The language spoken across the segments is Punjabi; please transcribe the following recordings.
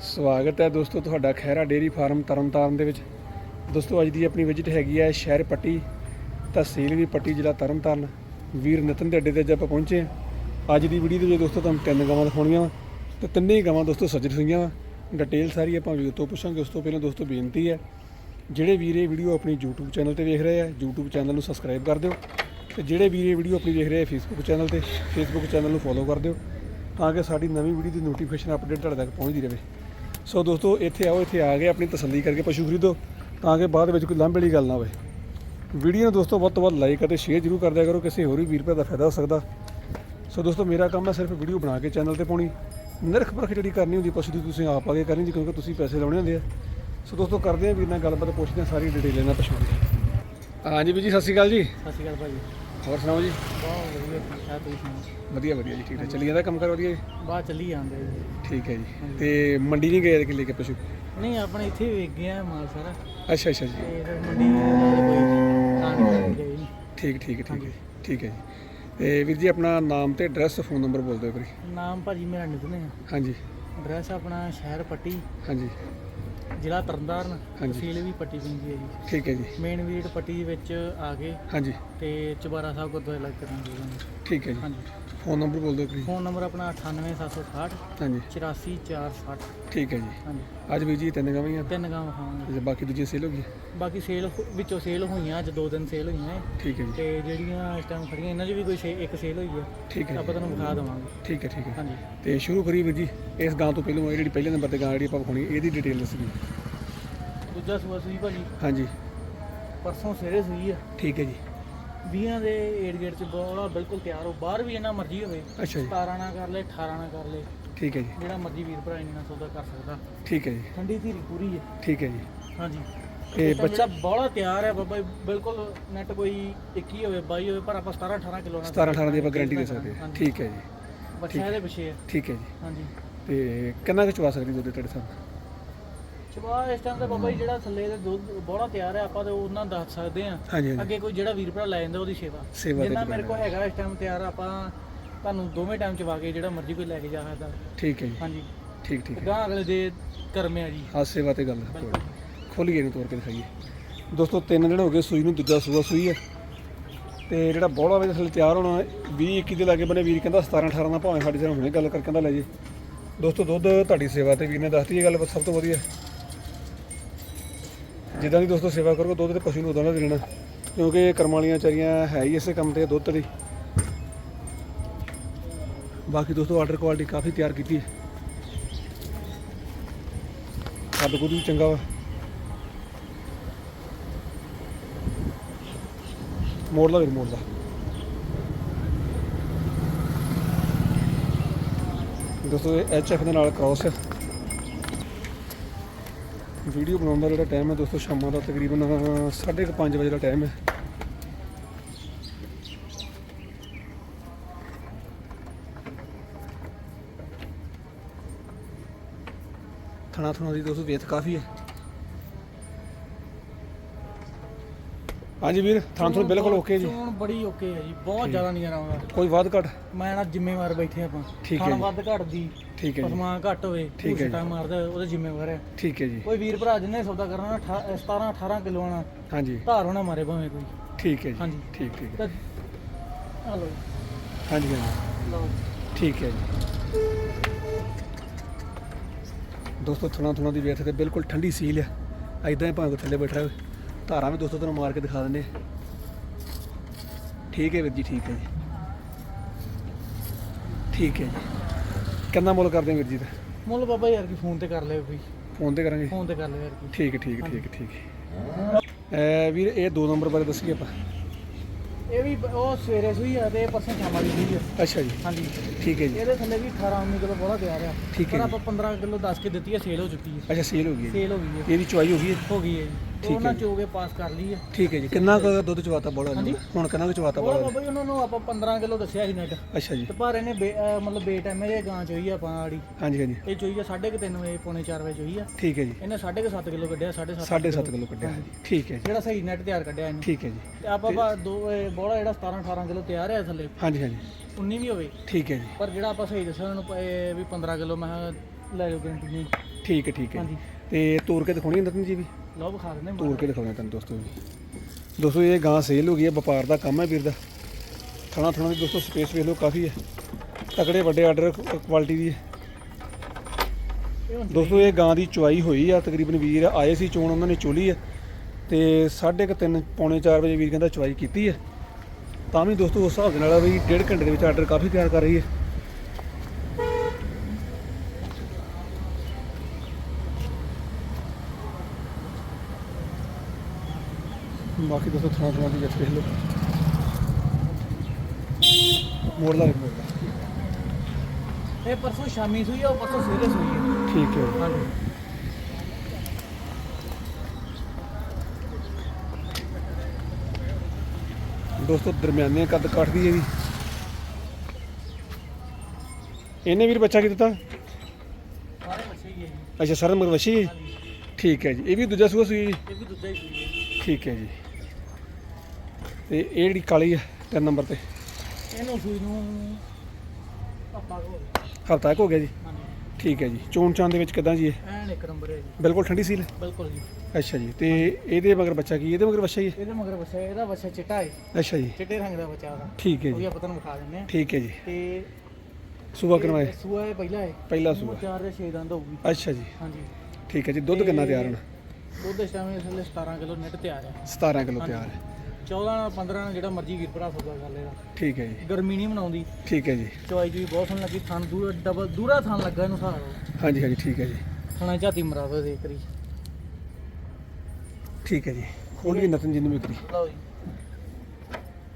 ਸਵਾਗਤ ਹੈ ਦੋਸਤੋ ਤੁਹਾਡਾ ਖੈਰਾ ਡੇਰੀ ਫਾਰਮ ਤਰਨਤਾਰਨ ਦੇ ਵਿੱਚ। ਦੋਸਤੋ ਅੱਜ ਦੀ ਆਪਣੀ ਵਿਜ਼ਿਟ ਹੈਗੀ ਹੈ ਸ਼ਹਿਰ ਪੱਟੀ, ਤਹਿਸੀਲ ਵੀ ਪੱਟੀ, ਜ਼ਿਲ੍ਹਾ ਤਰਨਤਾਰਨ। ਵੀਰ ਨਿਤਨ ਦੇ ਅੱਡੇ ਤੇ ਅੱਜ ਆਪਾਂ ਪਹੁੰਚੇ ਹਾਂ। ਅੱਜ ਦੀ ਵੀਡੀਓ ਦੇ ਵਿੱਚ ਦੋਸਤੋ ਤੁਹਾਨੂੰ ਤਿੰਨ ਗਾਵਾਂ ਦਿਖਾਉਣੀਆਂ ਵਾ। ਤੇ ਤਿੰਨੇ ਹੀ ਗਾਵਾਂ ਦੋਸਤੋ ਸੱਜਰ ਹੋਈਆਂ ਵਾ। ਡਿਟੇਲ ਸਾਰੀ ਆਪਾਂ ਵੀਰ ਤੋਂ ਪੁੱਛਾਂਗੇ, ਉਸ ਤੋਂ ਪਹਿਲਾਂ ਦੋਸਤੋ ਬੇਨਤੀ ਹੈ, ਜਿਹੜੇ ਵੀਰ ਇਹ ਵੀਡੀਓ ਆਪਣੀ YouTube ਚੈਨਲ ਤੇ ਵੇਖ ਰਹੇ ਆ, YouTube ਚੈਨਲ ਨੂੰ ਸਬਸਕ੍ਰਾਈਬ ਕਰ ਦਿਓ। ਤੇ ਜਿਹੜੇ ਵੀਰ ਇਹ ਵੀਡੀਓ ਆਪਣੀ ਵੇਖ ਰਹੇ ਆ Facebook ਚੈਨਲ ਤੇ, Facebook ਚੈਨਲ ਨੂੰ ਫੋਲੋ ਕਰ ਦਿਓ, ਤਾਂ ਕਿ ਸਾਡੀ ਨਵੀਂ ਵੀਡੀਓ ਦੀ ਨੋਟੀਫਿਕੇਸ਼ਨ ਅਪਡੇਟ ਤੁਹਾਡੇ ਤੱਕ ਪਹੁੰਚਦੀ ਰਹੇ। ਸੋ ਦੋਸਤੋ, ਇੱਥੇ ਆਓ, ਇੱਥੇ ਆ ਕੇ ਆਪਣੀ ਤਸੱਲੀ ਕਰਕੇ ਪਸ਼ੂ ਖਰੀਦੋ, ਤਾਂ ਕਿ ਬਾਅਦ ਵਿੱਚ ਕੋਈ ਲਾਂਭੇ ਵਾਲੀ ਗੱਲ ਨਾ ਹੋਵੇ। ਵੀਡੀਓ ਨੂੰ ਦੋਸਤੋ, ਵੱਧ ਤੋਂ ਵੱਧ ਲਾਈਕ ਅਤੇ ਸ਼ੇਅਰ ਜ਼ਰੂਰ ਕਰ ਦਿਆ ਕਰੋ, ਕਿਸੇ ਹੋਰ ਵੀ ਵੀਰ ਭਰਾ ਦਾ ਫਾਇਦਾ ਹੋ ਸਕਦਾ। ਸੋ ਦੋਸਤੋ, ਮੇਰਾ ਕੰਮ ਹੈ ਸਿਰਫ ਵੀਡੀਓ ਬਣਾ ਕੇ ਚੈਨਲ ਤੇ ਪਾਉਣੀ। ਨਿਰਖ ਪਰਖ ਜਿਹੜੀ ਕਰਨੀ ਹੁੰਦੀ, ਪਸ਼ੂ ਦੀ ਤੁਸੀਂ ਆਪ ਆ ਕੇ ਕਰਨੀ ਜੀ ਕਿਉਂਕਿ ਤੁਸੀਂ ਪੈਸੇ ਲਾਉਣੇ ਹੁੰਦੇ ਆ। ਸੋ ਦੋਸਤੋ, ਕਰਦੇ ਆ ਵੀਰ ਨਾਲ ਗੱਲਬਾਤ, ਪੁੱਛਦੇ ਆ ਸਾਰੀ ਡਿਟੇਲ ਇਹਨਾਂ ਪਸ਼ੂ ਦੀ। ਹਾਂਜੀ ਵੀਰ ਜੀ, ਸਤਿ ਸ਼੍ਰੀ ਅਕਾਲ ਜੀ। ਸਤਿ ਸ਼੍ਰੀ ਅਕਾਲ ਭਾਜੀ। ਹੋਰ ਸੁਣਾਓ ਜੀ? ਬਹੁਤ ਵਧੀਆ ਠੀਕ ਠਾਕ ਤੁਸੀਂ ਸੁਣਾਓ? ਵਧੀਆ ਵਧੀਆ ਜੀ ਠੀਕ ਹੈ ਚੱਲੀ ਜਾਂਦਾ ਕੰਮ ਕਰ ਵਧੀਆ ਜੀ? ਬਾਹਰ ਚੱਲੀ ਜਾਂਦੇ ਜੀ। ਠੀਕ ਹੈ ਜੀ। ਤੇ ਮੰਡੀ ਨਹੀਂ ਗਏ ਕਿ ਲੈ ਕੇ ਪਸ਼ੂ? ਨਹੀਂ ਆਪਣੇ ਇੱਥੇ ਵੇਖ ਗਿਆ ਮਾਲ ਸਾਰਾ। ਅੱਛਾ ਅੱਛਾ ਜੀ। ਤੇ ਫਿਰ ਮੰਡੀ ਕੋਈ ਤਾਂ ਨਹੀਂ ਗਏ ਨਹੀਂ ਠੀਕ ਠੀਕ ਠੀਕ ਹੈ ਜੀ ਠੀਕ ਹੈ ਜੀ। ਤੇ ਵੀਰ ਜੀ ਆਪਣਾ ਨਾਮ ਤੇ ਐਡਰੈਸ ਫੋਨ ਨੰਬਰ ਬੋਲ ਦਿਓ ਕਰੀ ਨਾਮ ਭਾਜੀ ਮੇਰਾ ਨਿਤਨ ਹੈ ਹਾਂਜੀ। ਐਡਰੈਸ ਆਪਣਾ ਸ਼ਹਿਰ ਪੱਟੀ। ਹਾਂਜੀ। ਜ਼ਿਲ੍ਹਾ ਤਰਨਤਾਰਨ ਹਾਂਜੀ। ਤਹਿਸੀਲ ਵੀ ਪੱਟੀ ਪੈਂਦੀ ਹੈ ਜੀ। ਠੀਕ ਹੈ ਜੀ। ਮੇਨ ਵੀਡ ਪੱਟੀ ਵਿੱਚ ਆ ਕੇ ਹਾਂਜੀ। ਤੇ ਚੁਬਾਰਾ ਸਾਹਿਬ ਗੁਰਦੁਆਰੇ ਲੱਗ ਕਰਨਾ ਜੀ ਠੀਕ ਹੈ ਜੀ। ਹਾਂਜੀ। ਫੋਨ ਨੰਬਰ ਬੋਲ ਦਿਓ ਕਰੀ ਫੋਨ ਨੰਬਰ ਆਪਣਾ 98768 ਹਾਂਜੀ। 84460 ਠੀਕ ਹੈ ਜੀ। ਹਾਂਜੀ। ਅੱਜ ਵੀਰ ਜੀ ਤਿੰਨ ਗਾਵਾਂ ਤਿੰਨ ਗਾਵਾਂ ਖਾਵਾਂਗੇ। ਤੇ ਬਾਕੀ ਦੂਜੀਆਂ ਸੇਲ ਹੋ ਗਈ ਬਾਕੀ ਸੇਲ ਵਿੱਚੋਂ ਸੇਲ ਹੋਈਆਂ ਅੱਜ ਦੋ ਦਿਨ ਸੇਲ ਹੋਈਆਂ ਏ ਠੀਕ ਹੈ ਜੀ। ਤੇ ਜਿਹੜੀਆਂ ਇਸ ਟਾਈਮ ਖੜੀਆਂ ਇਹਨਾਂ 'ਚ ਵੀ ਕੋਈ ਸੇ- ਇੱਕ ਸੇਲ ਹੋਈ ਹੈ ਠੀਕ ਹੈ ਆਪਾਂ ਜੀ ਤੁਹਾਨੂੰ ਵਿਖਾ ਦੇਵਾਂਗੇ। ਠੀਕ ਹੈ ਠੀਕ ਹੈ। ਹਾਂਜੀ। ਤੇ ਸ਼ੁਰੂ ਕਰੀਏ ਵੀਰ ਜੀ ਇਸ ਗਾਂ ਤੋਂ ਪਹਿਲਾਂ ਇਹ ਜਿਹੜੀ ਪਹਿਲੇ ਨੰਬਰ ਤੇ ਗਾਂ ਜਿਹੜੀ ਆਪਾਂ ਵਿਖਾਉਣੀ ਇਹਦੀ ਡਿਟੇਲ ਦੱਸੀ ਦੂਜਾ ਸੂਆ ਸੂਈ ਭਾਜੀ। ਹਾਂਜੀ। ਪਰਸੋਂ ਸਵੇਰੇ ਸੂਈ ਆ। ਠੀਕ ਹੈ ਜੀ। 20 ਦੇ ਏਡ ਗੇਟ 'ਚ ਬੋਲਾ ਬਿਲਕੁਲ ਤਿਆਰ ਹੋ ਬਾਹਰ ਵੀ ਇਹਨਾਂ ਮਰਜ਼ੀ ਹੋਵੇ। ਅੱਛਾ ਜੀ। 17 ਨਾ ਕਰ ਲੈ 18 ਨਾ ਕਰ ਲੈ। ਠੀਕ ਹੈ ਜੀ। ਜਿਹੜਾ ਮਰਜ਼ੀ ਵੀਰ ਭਰਾ ਇਹਨਾਂ ਸੌਦਾ ਕਰ ਸਕਦਾ। ਠੀਕ ਹੈ ਜੀ। ਠੰਡੀ ਧੀਰੀ ਪੂਰੀ ਹੈ। ਠੀਕ ਹੈ ਜੀ। ਹਾਂਜੀ। ਇਹ ਤਾਂ ਬੱਚਾ ਬੋਲਾ ਤਿਆਰ ਹੈ ਬਾਬਾ ਜੀ, ਬਿਲਕੁਲ ਨੈਟ ਕੋਈ 21 ਹੋਵੇ 22 ਹੋਵੇ ਪਰ ਆਪਾਂ 17 18 ਕਿਲੋ 17 18 ਦੀ ਆਪਾਂ ਗਾਰੰਟੀ ਦੇ ਸਕਦੇ ਹਾਂ। ਠੀਕ ਹੈ ਜੀ। ਬੱਚਾ ਇਹਦੇ ਪਿੱਛੇ ਹੈ। ਠੀਕ ਹੈ ਜੀ। ਹਾਂਜੀ। ਤੇ ਕਿੰਨਾ ਕੁ ਚਵਾ ਸਕਦੀ ਦੁੱਧ ਤੁਹਾਡੇ ਸਾਹਮਣੇ ਚਵਾ ਇਸ ਟਾਈਮ ਤੇ ਬਾਬਾ ਜੀ ਜਿਹੜਾ ਥੱਲੇ ਦੇ ਦੁੱਧ ਬੋਲਾ ਤਿਆਰ ਹੈ ਆਪਾਂ ਤੇ ਉਹਨਾਂ ਦੱਸ ਸਕਦੇ ਆ ਹਾਂਜੀ ਹਾਂਜੀ। ਅੱਗੇ ਕੋਈ ਜਿਹੜਾ ਵੀਰ ਭਰਾ ਲੈ ਜਾਂਦਾ ਉਹਦੀ ਸੇਵਾ। ਸੇਵਾ ਤੇ ਜਿੰਨਾ ਮੇਰੇ ਕੋਲ ਹੈਗਾ ਇਸ ਟਾਈਮ ਤਿਆਰ ਆਪਾਂ ਤੁਹਾਨੂੰ ਦੋਵੇਂ ਟਾਈਮ ਚਵਾ ਕੇ ਜਿਹੜਾ ਮਰਜ਼ੀ ਕੋਈ ਲੈ ਕੇ ਜਾ ਸਕਦਾ। ਠੀਕ ਹੈ ਜੀ। ਹਾਂਜੀ। ਠੀਕ ਠੀਕ ਹੈ। ਗਾਂ ਅਗਲੇ ਦੇ ਕਰਮਿਆ ਜੀ। ਆ ਸੇਵਾ ਤੇ ਗੱਲ ਬਿਲਕੁਲ। ਖੁੱਲ ਗਏ ਨੂੰ ਤੋੜ ਕੇ ਦਿਖਾਈਏ। ਦੋਸਤੋ ਤਿੰਨ ਦਿਨ ਹੋ ਗਏ ਸੂਈ ਨੂੰ ਦੂਜਾ ਸੂਆ ਸੂਈ ਹੈ। ਤੇ ਜਿਹੜਾ ਬੋਲਾ ਵੇ ਥੱਲੇ ਤਿਆਰ ਹੋਣਾ 20 21 ਦੇ ਲਾਗੇ ਬਨੇ ਵੀਰ ਕਹਿੰਦਾ 17 18 ਦਾ ਭਾਵੇਂ ਸਾਡੇ ਸਿਰ ਹੁਣੇ ਗੱਲ ਕਰਕੇ ਕਹਿੰਦਾ ਲੈ ਜੀ। ਦੋਸਤੋ ਦੁੱਧ ਤੁਹਾਡੀ ਸੇਵਾ ਤੇ ਵੀਰ ਨੇ ਦੱਸਤੀ ਇਹ ਗੱਲ ਸਭ ਤੋਂ ਵਧੀਆ। ਜਿੱਦਾਂ ਦੀ ਦੋਸਤੋ ਸੇਵਾ ਕਰੋਗੇ, ਦੁੱਧ ਤੇ ਪਸ਼ੂ ਨੂੰ ਉਦਾਂ ਦਾ ਦੇਣਾ। ਕਿਉਂਕਿ ਇਹ ਕਰਮ ਵਾਲੀਆਂ ਚਾਰੀਆਂ ਹੈ ਹੀ ਇਸੇ ਕੰਮ ਤੇ ਦੁੱਧ ਦੀ ਬਾਕੀ ਦੋਸਤੋ ਆਰਡਰ ਕੁਆਲਿਟੀ ਕਾਫੀ ਤਿਆਰ ਕੀਤੀ ਹੈ। ਕੱਦ ਕੁੱਦ ਵੀ ਚੰਗਾ ਵਾ। ਮੋੜ ਲਾ ਵੀਰ, ਮੋੜ ਲਾ। ਦੋਸਤੋ ਇਹ ਐਫ ਦੇ ਨਾਲ ਕ੍ਰਾਸ ਹੈ ਵੀਡੀਓ ਬਣਾਉਣ ਦਾ ਜਿਹੜਾ ਟਾਈਮ ਹੈ ਦੋਸਤੋ, ਸ਼ਾਮਾਂ ਦਾ ਤਕਰੀਬਨ 5:30 ਵਜੇ ਦਾ ਟਾਈਮ ਹੈ। ਥਣਾ ਥਣਾ ਦੀ ਦੋਸਤੋ, ਵੇਤ ਕਾਫੀ ਹੈ। ਹਾਂਜੀ ਵੀਰ ਥਾਂ ਥਣ ਬਿਲਕੁਲ ਓਕੇ ਜੀ। ਚੋਣ ਬੜੀ ਓਕੇ ਹੈ ਜੀ ਬਹੁਤ ਜ਼ਿਆਦਾ ਨਹੀਂ ਆਉਂਦਾ। ਕੋਈ ਵਾਧ ਘਟ? ਮੈਂ ਨਾ ਜ਼ਿੰਮੇਵਾਰ ਬੈਠੇ ਆਪਾਂ। ਠੀਕ ਹੈ ਜੀ। ਵੱਧ ਘੱਟ ਦੀ ਠੀਕ ਹੈ ਜੀ। ਪਸਮਾ ਘੱਟ ਹੋਵੇ ਠੀਕ ਹੈ ਜੀ। ਟਾਈਮ ਮਾਰਦਾ ਉਹਦੇ ਜ਼ਿੰਮੇਵਾਰ ਹੈ। ਠੀਕ ਹੈ ਜੀ। ਕੋਈ ਵੀਰ ਭਰਾ ਜਿੰਨੇ ਸੌਦਾ ਕਰਨਾ ਨਾ 17 18 ਕਿਲੋ ਆਣਾ ਹਾਂਜੀ। ਧਾਰ ਹੋਣਾ ਮਾਰੇ ਭਾਵੇਂ ਕੋਈ। ਠੀਕ ਹੈ ਜੀ। ਹਾਂਜੀ। ਠੀਕ ਠੀਕ ਹੈ। ਤਾਂ ਹਲੋ ਹਾਂਜੀ ਹਾਂਜੀ। ਲਓ। ਠੀਕ ਹੈ ਜੀ। ਦੋਸਤੋ ਥਣਾ ਥਣਾ ਦੀ ਤੇ ਬਿਲਕੁਲ ਠੰਡੀ ਸੀਲ ਆ। ਐਦਾਂ ਹੀ ਭਾਵੇਂ ਕੋਈ ਥੱਲੇ ਬੈਠਾ ਹੋਵੇ। ਧਾਰਾਂ ਵੀ ਦੋਸਤੋ ਤੁਹਾਨੂੰ ਮਾਰ ਕੇ ਦਿਖਾ ਦਿੰਦੇ ਆ। ਠੀਕ ਹੈ ਵੀਰ ਜੀ ਠੀਕ ਹੈ ਜੀ। ਠੀਕ ਹੈ ਜੀ। ਕਿੰਨਾ ਮੁੱਲ ਕਰਦੇ ਆ ਵੀਰ ਜੀ ਦਾ ਮੁੱਲ ਬਾਬਾ ਯਾਰ ਕੀ ਫੋਨ ਤੇ ਕਰ ਲਿਓ ਕੋਈ। ਫੋਨ ਤੇ ਕਰਾਂਗੇ ਫੋਨ ਤੇ ਕਰ ਲਿਓ ਯਾਰ ਕੀ ਠੀਕ ਹੈ ਠੀਕ ਹੈ ਠੀਕ ਹੈ ਠੀਕ ਹੈ। ਐ ਵੀਰ ਇਹ ਦੋ ਨੰਬਰ ਬਾਰੇ ਦੱਸੀਏ ਆਪਾਂ। ਇਹ ਵੀ ਉਹ ਸਵੇਰੇ ਸੂਈ ਆ ਤੇ ਪਰਸੋਂ ਸ਼ਾਮਾਂ ਦੀ ਸੂਈ ਆ। ਅੱਛਾ ਜੀ। ਹਾਂਜੀ। ਠੀਕ ਹੈ ਜੀ। ਇਹਦੇ ਥੱਲੇ ਵੀ 18 19 ਕਿਲੋ ਬੋਲਾ ਤਿਆਰ ਆ। ਠੀਕ ਹੈ ਪਰ। ਆਪਾਂ 15 ਕਿਲੋ 10 ਕੇ ਦਿੱਤੀ ਹੈ ਸੇਲ ਹੋ ਚੁੱਕੀ ਹੈ ਅੱਛਾ ਸੇਲ ਹੋ ਗਈ ਹੈ ਸੇਲ ਹੋ ਗਈ ਹੈ। ਇਹਦੀ ਚੁਆਈ ਹੋ ਗਈ ਹੈ ਹੋ ਗਈ ਹੈ ਜੀ। ਠੀਕ ਹੈ ਜੀ। ਚੋਗੇ ਪਾਸ ਕਰ ਲਈ ਹੈ ਠੀਕ ਹੈ ਜੀ। ਕਿੰਨਾ ਕੁ ਦੁੱਧ ਚਵਾਤਾ ਬੋਲਾ ਹਾਂਜੀ। ਹੁਣ ਕਿੰਨਾ ਕੁ ਚਵਾਤਾ ਬੋਲਾ ਬੋਲਾ ਬਾਬਾ ਜੀ ਉਹਨਾਂ ਨੂੰ ਆਪਾਂ 15 ਕਿਲੋ ਦੱਸਿਆ ਸੀ ਨੈਟ ਅੱਛਾ ਜੀ। ਤੇ ਪਰ ਇਹਨੇ ਬੇ- ਅਹ ਮਤਲਬ ਬੇ ਟਾਈਮ ਇਹ ਗਾਂ ਚੋਈ ਆ ਆਪਾਂ ਆੜੀ। ਹਾਂਜੀ ਹਾਂਜੀ। ਇਹ ਚੋਈ ਆ 3:30 ਵਜੇ ਪੌਣੇ 4 ਵਜੇ ਚੋਈ ਆ। ਠੀਕ ਹੈ ਜੀ। ਇਹਨੇ 7.5 ਕਿਲੋ ਕੱਢਿਆ 7.5 7.5 ਕਿਲੋ। ਕੱਢਿਆ। ਠੀਕ ਹੈ ਜੀ। ਜਿਹੜਾ ਸਹੀ ਨੈਟ ਤਿਆਰ ਕੱਢਿਆ ਇਹਨੇ। ਠੀਕ ਹੈ ਜੀ। ਤੇ ਆਪਾਂ ਬਾ ਦੋ ਇਹ ਬੋਲਾ ਜਿਹੜਾ 17 18 ਕਿਲੋ ਤਿਆਰ ਹੈ ਥੱਲੇ। ਹਾਂਜੀ ਹਾਂਜੀ। 19 ਵੀ ਹੋਵੇ। ਠੀਕ ਹੈ ਜੀ। ਪਰ ਜਿਹੜਾ ਆਪਾਂ ਸਹੀ ਦੱਸਿਆ ਉਹਨਾਂ ਨੂੰ ਪ- ਇਹ ਵੀ 15 ਕਿਲੋ ਮੈਂ ਕਿਹਾ ਲੈ ਗਰੰਟੀ ਨਹੀਂ ਠੀਕ ਹੈ ਠੀਕ ਹੈ। ਹਾਂਜੀ। ਤੇ ਤੋੜ ਕੇ ਦਿਖਾਉਣੀ ਨਤਨ ਜੀ ਵੀ? ਲਓ ਵਿਖਾ ਦਿੰਦੇ ਤੋੜ ਕੇ ਦਿਖਾਉਣਾ ਤੁਹਾਨੂੰ ਦੋਸਤੋ ਵੀ ਦੋਸਤੋ ਇਹ ਗਾਂ ਸੇਲ ਹੋ ਗਈ ਹੈ ਵਪਾਰ ਦਾ ਕੰਮ ਹੈ ਵੀਰ ਦਾ। ਥਣਾ ਥਣਾ ਦੀ ਦੋਸਤੋ ਸਪੇਸ ਵੇਖ ਲਓ ਕਾਫੀ ਹੈ ਤਕੜੇ ਵੱਡੇ ਆਰਡਰ ਕੁਆਲਿਟੀ ਦੀ ਹੈ ਦੋਸਤੋ ਇਹ ਗਾਂ ਦੀ ਚੁਆਈ ਹੋਈ ਆ ਤਕਰੀਬਨ ਵੀਰ ਆਏ ਸੀ ਚੋਣ ਉਹਨਾਂ ਨੇ ਚੋਲੀ ਹੈ ਤੇ 3:30 ਪੌਣੇ 4 ਵਜੇ ਵੀਰ ਕਹਿੰਦਾ ਚੁਆਈ ਕੀਤੀ ਹੈ ਤਾਂ ਵੀ ਦੋਸਤੋ ਉਸ ਹਿਸਾਬ ਦੇ ਨਾਲ ਆ ਵੀ ਡੇਢ ਘੰਟੇ ਦੇ ਵਿੱਚ ਆਰਡਰ ਕਾਫੀ ਤਿਆਰ ਕਰ ਰਹੀ ਹੈ ਬਾਕੀ ਦੋਸਤੋ ਥਾਂ ਥਾਂ ਦੀ ਜੱਟ ਦੇਖ ਲਓ। ਮੋੜ ਲਾ ਲਾ ਇਹ ਪਰਸੋਂ ਸ਼ਾਮੀ ਸੂਈ ਆ ਉਹ ਪਰਸੋਂ ਸਵੇਰੇ ਸੂਈ ਠੀਕ ਹੈ। ਹਾਂਜੀ। ਦੋਸਤੋ ਦਰਮਿਆਨੇ ਕੱਦ ਕਾਠ ਦੀ ਹੈ ਵੀ ਇਹਨੇ ਵੀਰ ਬੱਚਾ ਕੀ ਦਿੱਤਾ? ਸਾਰੇ ਬੱਚੇ ਹੀ ਹੈ ਜੀ। ਅੱਛਾ ਸਰ ਮਗਰ ਵਸ਼ੀ ਠੀਕ ਹੈ ਜੀ। ਇਹ ਵੀ ਦੂਜਾ ਸੂਆ ਸੂਈ ਜੀ? ਇਹ ਵੀ ਦੂਜਾ ਹੀ ਸੂਈ ਹੈ। ਠੀਕ ਹੈ ਜੀ। ਤੇ ਇਹ ਜਿਹੜੀ ਕਾਲੀ ਹੈ ਤਿੰਨ ਨੰਬਰ ਤੇ। ਇਹਨੂੰ ਸੂਈ ਨੂੰ ਹਫਤਾ ਹੋ ਗਿਆ ਜੀ। ਠੀਕ ਹੈ ਜੀ। ਚੋਣ ਚਾਂ ਦੇ ਵਿੱਚ ਕਿਦਾਂ ਜੀ ਇਹ? ਐਨ ਇੱਕ ਨੰਬਰ ਹੈ ਜੀ। ਬਿਲਕੁਲ ਠੰਡੀ ਸੀਲ ਹੈ? ਬਿਲਕੁਲ ਜੀ। ਅੱਛਾ ਜੀ। ਤੇ ਇਹਦੇ ਮਗਰ ਬੱਚਾ ਕੀ? ਇਹਦੇ ਮਗਰ ਬੱਚਾ ਹੀ ਹੈ? ਇਹਦੇ ਮਗਰ ਬੱਚਾ ਇਹਦਾ ਬੱਚਾ ਚਿੱਟਾ ਹੈ। ਅੱਛਾ ਜੀ। ਚਿੱਟੇ ਰੰਗ ਦਾ ਬੱਚਾ ਉਹਦਾ। ਠੀਕ ਹੈ ਉਹ ਵੀ ਜੀ ਆਪਾਂ ਤੁਹਾਨੂੰ ਵਿਖਾ ਦਿੰਦੇ ਆ ਠੀਕ ਹੈ ਜੀ। ਤੇ ਸੂਆ ਕਰਵਾਏ ਸੂਆ ਇਹ ਪਹਿਲਾ ਹੈ। ਪਹਿਲਾ ਸੂਆ। ਚਾਰ ਜਾਂ 6 ਦੰਦ ਹੋਊਗੀ। ਅੱਛਾ ਜੀ। ਹਾਂਜੀ। ਠੀਕ ਹੈ ਜੀ। ਦੁੱਧ ਕਿੰਨਾ ਤਿਆਰ ਹੋਣਾ? ਦੁੱਧ ਇਸ ਟਾਈਮ ਇਸ ਵੇਲੇ 17 ਕਿਲੋ ਨੈਟ ਤਿਆਰ ਹੈ। 17 ਕਿਲੋ ਤਿਆਰ ਹੈ। 14 15 ਜਿਹੜਾ ਮਰਜ਼ੀ ਵੀਰ ਭਰਾ ਸੌਦਾ ਕਰ ਲੇਗਾ ਠੀਕ ਹੈ ਜੀ। ਗਰਮੀ ਨਹੀਂ ਮਨਾਉਂਦੀ। ਠੀਕ ਹੈ ਜੀ। ਚਵਾਈ ਜੀ ਬਹੁਤ ਸੋਹਣੀ ਲੱਗੀ ਥਣ ਦੂਰਾ ਡਬਲ ਦੂਰਾ ਥਣ ਲੱਗਾ ਇਹਨੂੰ ਸਾਰਾ। ਹਾਂਜੀ ਹਾਂਜੀ ਠੀਕ ਹੈ ਜੀ। ਥਣਾ ਝਾਤੀ ਮਰਾਵੇ ਦੇ ਕਰੀ ਠੀਕ ਹੈ ਜੀ। ਹੁਣ ਵੀ ਨਤਨ ਜੀ ਨੂੰ ਵਿਕਰੀ ਲਓ ਜੀ।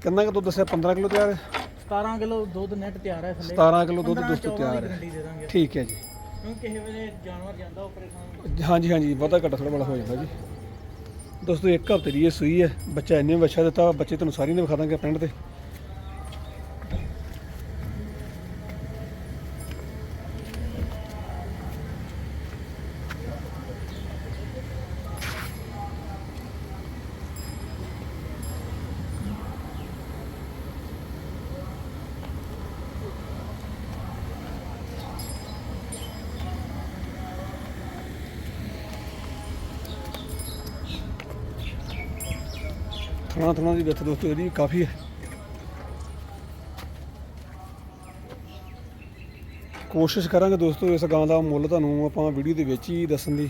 ਕਿੰਨਾ ਕੁ ਦੁੱਧ ਦੱਸਿਆ? 15 ਕਿਲੋ ਤਿਆਰ ਹੈ? 17 ਕਿਲੋ ਦੁੱਧ ਨੈਟ ਤਿਆਰ ਹੈ ਥੱਲੇ। 17 ਕਿਲੋ ਦੁੱਧ 15 ਦੋਸਤੋ 14 ਤਿਆਰ ਹੈ। ਠੀਕ ਹੈ ਜੀ। ਕਿਉਂਕਿ ਕਿਸੇ ਵੇਲੇ ਜਾਨਵਰ ਜਾਂਦਾ ਉੱਪਰੇ ਖਾਣ ਹਾਂਜੀ ਹਾਂਜੀ ਬਹੁਤਾ ਘੱਟਾ ਥੋੜਾ ਬੜਾ ਹੋ ਜਾਂਦਾ ਜੀ। ਦੋਸਤੋ, ਇੱਕ ਹਫ਼ਤੇ ਦੀ ਇਹ ਸੂਈ ਹੈ। ਬੱਚਾ ਇੰਨੇ ਬੱਚਾ ਦਿੱਤਾ, ਬੱਚੇ ਤੁਹਾਨੂੰ ਸਾਰੀ ਨੇ ਵਿਖਾ ਦਾਂਗੇ ਪਿੰਡ ਤੇ। ਥਣਾ ਥਣਾ ਦੀ ਵਿੱਥ ਦੋਸਤੋ ਇਹਦੀ ਕਾਫੀ ਹੈ। ਕੋਸ਼ਿਸ਼ ਕਰਾਂਗੇ ਦੋਸਤੋ ਇਸ ਗਾਂ ਦਾ ਮੁੱਲ ਤੁਹਾਨੂੰ ਆਪਾਂ ਵੀਡੀਓ ਦੇ ਵਿੱਚ ਹੀ ਦੱਸਣ ਦੀ।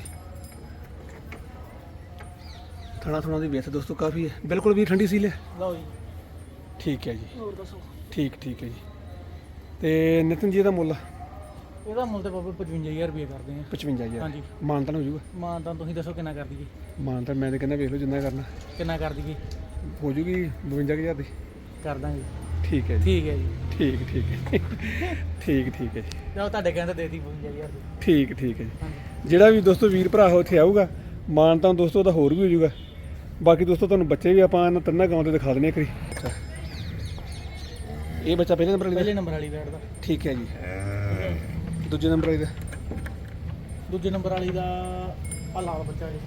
ਥਣਾ ਥਣਾ ਦੀ ਵਿੱਥ ਦੋਸਤੋ ਕਾਫੀ ਹੈ। ਬਿਲਕੁਲ ਵੀ ਠੰਡੀ ਸੀਲ ਹੈ। ਲਓ ਜੀ। ਠੀਕ ਹੈ ਜੀ। ਹੋਰ ਦੱਸੋ। ਠੀਕ ਠੀਕ ਹੈ ਜੀ। ਤੇ ਨਿਤਨ ਜੀ ਦਾ ਮੁੱਲ? ਇਹਦਾ ਮੁੱਲ ਤੇ ਬਾਬਾ 55000 ਰੁਪਏ ਕਰਦੇ ਆ। 55000 ਹਾਂਜੀ। ਮਾਨਤਨ ਹੋ ਜਾਊਗਾ। ਮਾਂ ਤਾਂ ਤੁਸੀਂ ਦੱਸੋ ਕਿੰਨਾ ਕਰ ਦਈਏ। ਮਾਨਤਨ ਮੈਂ ਤਾਂ ਕਹਿੰਦਾ ਵੇਖ ਲਓ ਜਿੰਨਾ ਕਰਨਾ। ਕਿੰਨਾ ਕਰ ਦਈਏ। ਹੋ ਜੂਗੀ 52000 ਦੀ? ਕਰ ਦਾਂਗੇ। ਠੀਕ ਹੈ ਜੀ। ਠੀਕ ਹੈ ਜੀ। ਠੀਕ ਠੀਕ ਹੈ ਠੀਕ ਠੀਕ ਹੈ ਜੀ। ਲਓ ਤੁਹਾਡੇ ਕਹਿੰਦੇ ਦੇ ਦੀ 55000 ਦੀ। ਠੀਕ ਠੀਕ ਹੈ ਜੀ। ਜਿਹੜਾ ਵੀ ਦੋਸਤੋ ਵੀਰ ਭਰਾ ਉੱਥੇ ਆਊਗਾ ਮਾਨ ਤਾਂ ਦੋਸਤੋ ਦਾ ਹੋਰ ਵੀ ਹੋ ਜਾਊਗਾ ਬਾਕੀ ਦੋਸਤੋ ਤੁਹਾਨੂੰ ਬੱਚੇ ਵੀ ਆਪਾਂ ਇਹਨਾਂ ਤਿੰਨਾਂ ਗਾਵਾਂ ਤੇ ਦਿਖਾ ਦਿੰਦੇ ਹਾਂ ਕਰੀ ਇਹ ਬੱਚਾ ਪਹਿਲੇ ਨੰਬਰ ਵਾਲੀ ਪਹਿਲੇ ਨੰਬਰ ਵਾਲੀ ਬੈਠ ਦਾ। ਠੀਕ ਹੈ ਜੀ। ਦੂਜੇ ਨੰਬਰ ਵਾਲੀ ਦਾ? ਦੂਜੇ ਨੰਬਰ ਵਾਲੀ ਦਾ ਆ ਲਾਲ ਬੱਚਾ ਜੀ।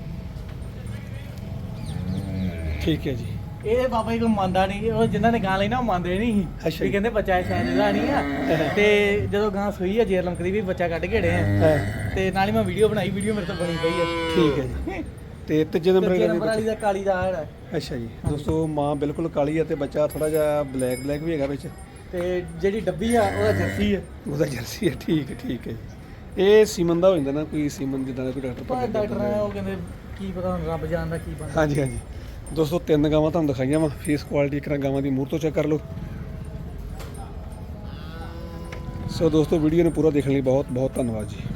ਠੀਕ ਹੈ ਜੀ। ਇਹ ਬਾਬਾ ਜੀ ਕੋ ਮੰਨਦਾ ਨਹੀਂ ਉਹ ਜਿਨ੍ਹਾਂ ਨੇ ਗਾਂ ਲਈ ਨਾ ਉਹ ਮੰਨਦੇ ਨਹੀਂ ਅੱਛਾ ਵੀ। ਕਹਿੰਦੇ ਬੱਚਾ ਸ਼ਾਇਦ ਨਹੀਂ ਆ। ਤੇ ਜਦੋਂ ਗਾਂ ਸੂਈ ਆ ਜੇਰ ਲੰਕਦੀ ਵੀ ਬੱਚਾ ਕੱਢ ਕੇ ੜੇ ਆ ਹਾਂ, ਤੇ ਨਾਲ ਹੀ ਮੈਂ ਵੀਡੀਓ ਬਣਾਈ ਵੀਡੀਓ ਮੇਰੇ ਤੋਂ ਬਣੀ ਪਈ ਆ। ਠੀਕ ਹੈ ਜੀ। ਤੇ ਤੀਜੇ ਨੰਬਰ ਵਾਲੀ ਨੰਬਰ ਵਾਲੀ ਦਾ ਕਾਲੀ ਦਾ ਆ। ਜਿਹੜਾ ਅੱਛਾ ਜੀ। ਦੋਸਤੋ ਮਾਂ ਬਿਲਕੁਲ ਕਾਲੀ ਹੈ ਤੇ ਬੱਚਾ ਥੋੜਾ ਜਿਹਾ ਬਲੈਕ ਬਲੈਕ ਵੀ ਹੈਗਾ ਵਿੱਚ। ਤੇ ਜਿਹੜੀ ਡੱਬੀ ਆ ਉਹਦਾ ਜਰਸੀ ਆ। ਉਹਦਾ ਜਰਸੀ ਹੈ ਠੀਕ ਹੈ ਠੀਕ ਹੈ ਜੀ। ਇਹ ਸੀਮਨ ਦਾ ਹੋ ਜਾਂਦਾ ਨਾ ਕੋਈ ਸੀਮਨ ਜਿੱਦਾਂ ਦਾ ਕੋਈ ਡਾਕਟਰ ਪਰ ਡਾਕਟਰ ਆ ਉਹ ਕਹਿੰਦੇ ਕੀ ਪਤਾ ਹੁਣ ਰੱਬ ਜਾਣਦਾ ਕੀ ਬਣਦਾ। ਹਾਂਜੀ ਹਾਂਜੀ। ਦੋਸਤੋ, ਤਿੰਨ ਗਾਵਾਂ ਤੁਹਾਨੂੰ ਦਿਖਾਈਆਂ ਵਾ। ਫੇਸ ਕੁਆਲਿਟੀ ਇੱਕ ਗਾਵਾਂ ਦੀ ਮੂਰ ਤੋਂ ਚੈੱਕ ਕਰ ਲਓ। ਸੋ ਦੋਸਤੋ ਵੀਡੀਓ ਨੂੰ ਪੂਰਾ ਦੇਖਣ ਲਈ ਬਹੁਤ ਬਹੁਤ ਧੰਨਵਾਦ ਜੀ।